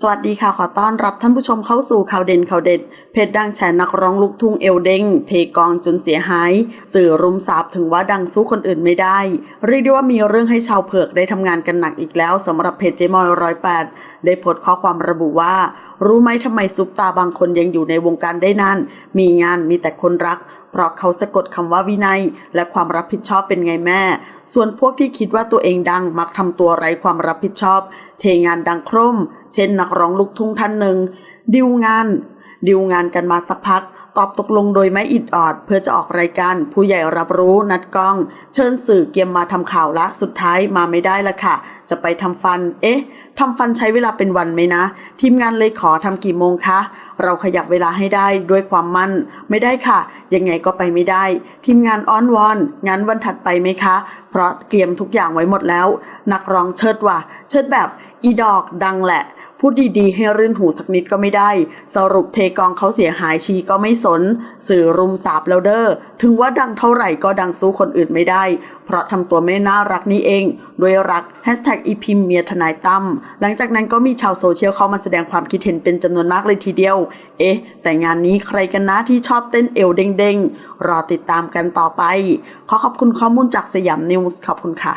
สวัสดีค่ะ ขอต้อนรับท่านผู้ชมเข้าสู่ข่าวเด่นข่าวเด็ด เพจดังแฉนักร้องลูกทุ่งเอลเด้งเทกองจนเสียหาย สื่อรุมสาบถึงว่าดังสู้คนอื่นไม่ได้ เรียกได้ว่ามีเรื่องให้ชาวเผือกได้ทำงานกันหนักอีกแล้วสำหรับเพจเจมอยร้อยแปดได้โพสต์ข้อความระบุว่า รู้ไหมทำไมซุปตาบางคนยังอยู่ในวงการได้นานมีงานมีแต่คนรัก เพราะเขาสะกดคำว่าวินัย และความรับผิดชอบเป็นไงแม่ ส่วนพวกที่คิดว่าตัวเองดังมักทำตัวไร้ความรับผิดชอบ เทงานดังโครม เช่นนักร้องลูกทุ่งท่านหนึ่งดิวงานดิวงานกันมาสักพัก ตอบตกลงโดยไม่อิดออด เพื่อจะออกรายการ ผู้ใหญ่รับรู้นัดกล้อง เชิญสื่อเกียมมาทำข่าวละ สุดท้ายมาไม่ได้ละค่ะ จะไปทำฟัน เอ๊ะทำฟันใช้เวลาเป็นวันไหมนะ ทีมงานเลยขอทำกี่โมงคะ เราขยับเวลาให้ได้ด้วยความมั่น ไม่ได้ค่ะ ยังไงก็ไปไม่ได้ ทีมงานอ้อนวอนงานวันถัดไปไหมคะ เพราะเตรียมทุกอย่างไว้หมดแล้ว นักร้องเชิดว่ะเชิดแบบอีดอกดังแหละ พูดดีๆ ให้รื่นหูสักนิดก็ไม่ได้ สรุปเทกองเขาเสียหายชีก็ไม่สน สื่อรุมสาบแล้วเด้อ ถึงว่าดังเท่าไหร่ก็ดังสู้คนอื่นไม่ได้ เพราะทำตัวไม่น่ารักนี่เอง ด้วยรักแฮชแท็กอีพิมเมียทนายตั้ม หลังจากนั้นก็มีชาวโซเชียลเข้ามาแสดงความคิดเห็นเป็นจำนวนมากเลยทีเดียว เอ๊ะ แต่งานนี้ใครกันนะที่ชอบเต้นเอวเด้งๆ รอติดตามกันต่อไป ขอขอบคุณข้อมูลจากสยามนิวส์ขอบคุณค่ะ